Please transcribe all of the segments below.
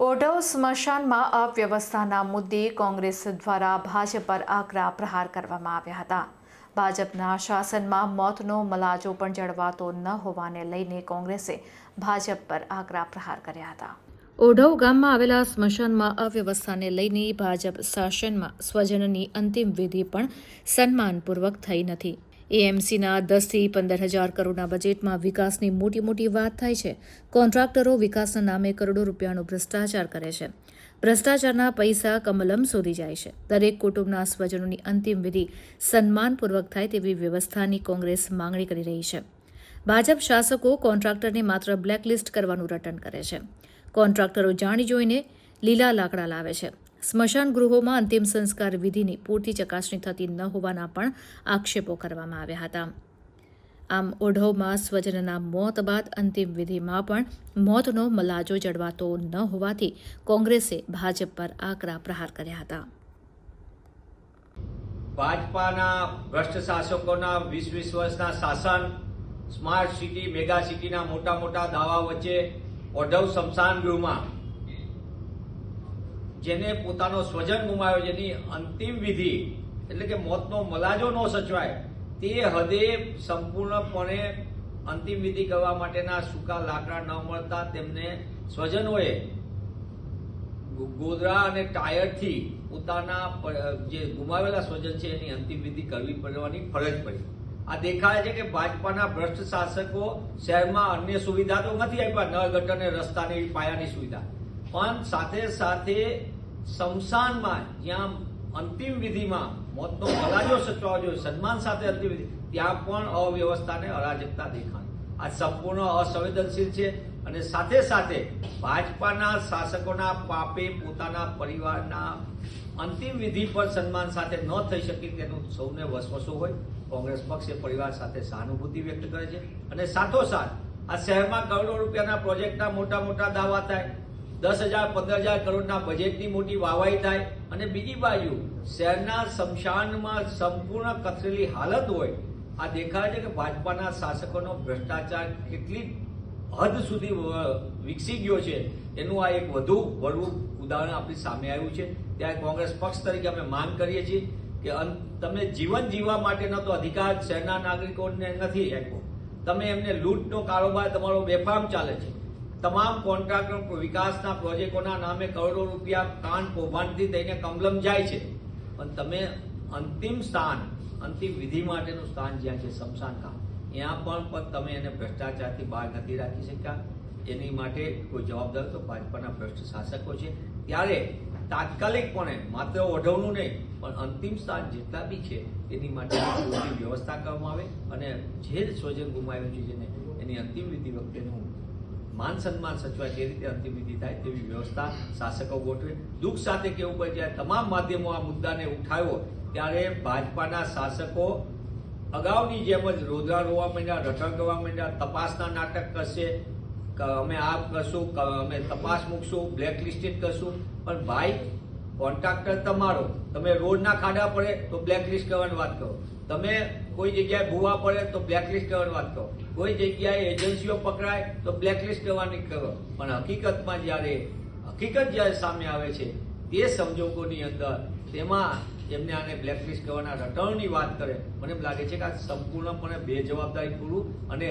ઓઢવ સ્મશાનમાં અવ્યવસ્થાના મુદ્દે કોંગ્રેસ દ્વારા ભાજપ પર આકરા પ્રહાર કરવામાં આવ્યા હતા. ભાજપના શાસનમાં મોતનો મલાજો પણ જળવાતો ન હોવાને લઈને કોંગ્રેસે ભાજપ પર આકરા પ્રહાર કર્યા હતા. ઓઢવ ગામમાં આવેલા સ્મશાનમાં અવ્યવસ્થાને લઈને ભાજપ શાસનમાં સ્વજનની અંતિમ વિધિ પણ સન્માનપૂર્વક થઈ નથી. એએમસીના દસથી પંદર હજાર કરોડના બજેટમાં વિકાસની મોટી મોટી વાત થાય છે. કોન્ટ્રાક્ટરો વિકાસના નામે કરોડો રૂપિયાનો ભ્રષ્ટાચાર કરે છે. ભ્રષ્ટાચારના પૈસા કમલમ શોધી જાય છે. દરેક કુટુંબના સ્વજનોની અંતિમ વિધિ સન્માનપૂર્વક થાય તેવી વ્યવસ્થાની કોંગ્રેસ માંગણી કરી રહી છે. ભાજપ શાસકો કોન્ટ્રાક્ટરને માત્ર બ્લેકલિસ્ટ કરવાનું રટન કરે છે. કોન્ટ્રાક્ટરો જાણી જોઈને લીલા લાકડા લાવે છે. સ્મશાન ગૃહોમાં અંતિમ સંસ્કાર વિધિની પૂરતી ચકાસણી થતી ન હોવાના પણ આક્ષેપો કરવામાં આવ્યા હતા. આમ ઓઢવમાં સ્વજનના મોત બાદ અંતિમ વિધિમાં પણ મોતનો મલાજો જળવાતો ન હોવાથી કોંગ્રેસે ભાજપ પર આકરા પ્રહાર કર્યા હતા. ભાજપાના ભ્રષ્ટ શાસકોના વીસ વીસ વર્ષના શાસન, સ્માર્ટ સિટી, મેગા સિટીના મોટા મોટા દાવા વચ્ચે ઓઢવ સ્મશાન ગૃહમાં જેને પોતાનો સ્વજન ગુમાવ્યો જેની અંતિમ વિધિ, એટલે કે મોતનો મલાજો ન સચવાય, તે હદે સંપૂર્ણપણે અંતિમ વિધિ કરવા માટેના સૂકા લાકડા ન મળતા તેમને સ્વજનોએ ગોદરા અને ટાયરથી પોતાના જે ગુમાવેલા સ્વજન છે એની અંતિમ વિધિ કરવી પડવાની ફરજ પડી. આ દેખાય છે કે ભાજપાના ભ્રષ્ટ શાસકો શહેરમાં અન્ય સુવિધા તો નથી આપ્યા, નળ ગટર અને રસ્તાની પાયાની સુવિધા. પણ સાથે સાથે શમશાનમાં, જ્યાં અંતિમ વિધિમાં મોતનો મલાજો સચવાવો જોઈએ, સન્માન સાથે અંતિમ વિધિ, ત્યાં પણ અવ્યવસ્થાને અરાજકતા દેખાય. આ સંપૂર્ણ અસંવેદનશીલ છે અને સાથે સાથે ભાજપાના શાસકોના પાપે પોતાના પરિવારના અંતિમ વિધિ પર સન્માન સાથે ન થઈ શકી તેનું સૌને વસવસો હોય. કોંગ્રેસ પક્ષ પરિવાર સાથે સહાનુભૂતિ વ્યક્ત કરે છે અને સાથોસાથ આ શહેરમાં કરોડો રૂપિયાના પ્રોજેક્ટના મોટા મોટા દાવા થાય. દસ હજાર, પંદર હજાર કરોડના બજેટની મોટી વાવાઈ થાય અને બીજી બાજુ શહેરના શમશાનમાં સંપૂર્ણ કથરેલી હાલત હોય, આ દેખાય છે કે ભાજપાના શાસકોનો ભ્રષ્ટાચાર કેટલી હદ સુધી વિકસી ગયો છે. એનું આ એક વધુ વળવું ઉદાહરણ આપણી સામે આવ્યું છે. ત્યારે કોંગ્રેસ પક્ષ તરીકે અમે માંગ કરીએ છીએ કે તમે જીવન જીવવા માટેનો તો અધિકાર શહેરના નાગરિકોને નથી આપ્યો. તમે એમને લૂંટનો કારોબાર, તમારો બેફામ ચાલે છે. તમામ કોન્ટ્રાક્ટર વિકાસના પ્રોજેક્ટોના નામે કરોડો રૂપિયા કાન કૌભાંડથી થઈને કમલમ જાય છે. પણ તમે અંતિમ સ્થાન, અંતિમ વિધિ માટેનું સ્થાન જ્યાં છે, શમશાન કામ ત્યાં પણ તમે એને ભ્રષ્ટાચારથી બહાર નથી રાખી શક્યા. એની માટે કોઈ જવાબદાર તો ભાજપાના ભ્રષ્ટ શાસકો છે. ત્યારે તાત્કાલિકપણે, માત્ર ઓઢવનું નહીં, પણ અંતિમ સ્થાન જેટલા બી છે, એની માટે વ્યવસ્થા કરવામાં આવે અને જે સ્વજન ગુમાવ્યું છે જેને એની અંતિમ વિધિ વખતેનું માન સન્માન સચવાય તે રીતે અંતિમ વિધિ થાય તેવી વ્યવસ્થા શાસકો ગોઠવે. દુઃખ સાથે કેવું પડે જ્યારે તમામ માધ્યમો આ મુદ્દાને ઉઠાવ્યો, ત્યારે ભાજપાના શાસકો અગાઉની જેમ જ રોદરા રોવા માંડ્યા રટણ કરવા માંડ્યા, તપાસના નાટક કરશે અમે આ કરશું અમે તપાસ મૂકશું બ્લેક લિસ્ટેડ કરશું. પણ ભાઈ, કોન્ટ્રાક્ટર તમારો. તમે રોડના ખાડા પડે તો બ્લેક લિસ્ટ કરવાની વાત કરો. તમે કોઈ જગ્યાએ ભૂવા પડે તો બ્લેક લિસ્ટ કરવાની વાત કોઈ જગ્યાએ એજન્સીઓ પકડાય તો બ્લેક લિસ્ટ કરવાની કરો. પણ હકીકતમાં જ્યારે, હકીકત જ્યારે સામે આવે છે તે સંજોગોની અંદર તેમાં એમને આને બ્લેકલિસ્ટ કરવાના રટણની વાત કરે, મને એમ લાગે છે કે આ સંપૂર્ણપણે બેજવાબદારી પૂરું અને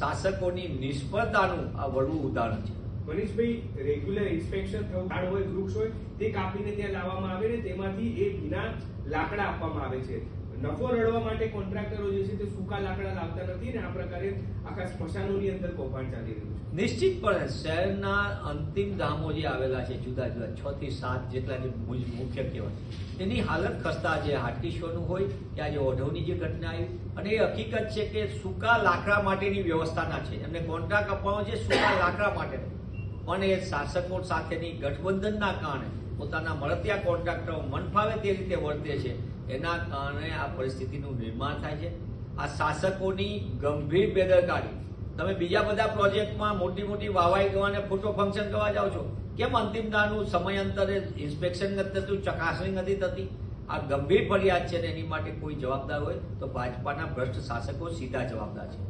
શાસકોની નિષ્ફળતાનું આ વળવું ઉદાહરણ છે. મનીષભાઈ રેગ્યુલર ઇન્સ્પેક્શન થયું ઝાડ હોય, વૃક્ષ હોય, તે કાપીને ત્યાં લાવવામાં આવે ને તેમાંથી એ વિના લાકડા આપવામાં આવે છે. નફો રડવા માટે કોન્ટ્રાક્ટરો જે છે તે સૂકા લાકડા લાવતા નથી ને આ પ્રકારે આખા સ્મશાનોની અંદર કૌભાંડ ચાલી રહ્યું છે. નિશ્ચિતપણે શહેરના અંતિમ ગામો જે આવેલા છે, જુદા જુદા, છ થી સાત જેટલા જે મુખ્ય કહેવાય એની હાલત ખસ્તા છે હાટકીશોનું હોય, કે આજે ઓઢવની જે ઘટના આવી, અને એ હકીકત છે કે સૂકા લાકડા માટેની વ્યવસ્થાના છે. એમને કોન્ટ્રાક્ટ આપવાનો છે સૂકા લાકડા માટે. પણ એ શાસકો સાથેની ગઠબંધનના કારણે પોતાના મળતિયા કોન્ટ્રાક્ટરો મન ફાવે તે રીતે વર્તે છે. એના કારણે આ પરિસ્થિતિનું નિર્માણ થાય છે. આ શાસકોની ગંભીર બેદરકારી. તમે બીજા બધા પ્રોજેક્ટમાં મોટી મોટી વાવાઈ ગવાને ફોટો ફંક્શન કરવા જાઓ છો. કેમ અંતિમ દાનનું સમયાંતરે ઇન્સ્પેક્શન નથી થતું, ચકાસણી નથી થતી? આ ગંભીર ફરિયાદ છે ને એની માટે કોઈ જવાબદાર હોય તો ભાજપાના ભ્રષ્ટ શાસકો સીધા જવાબદાર છે.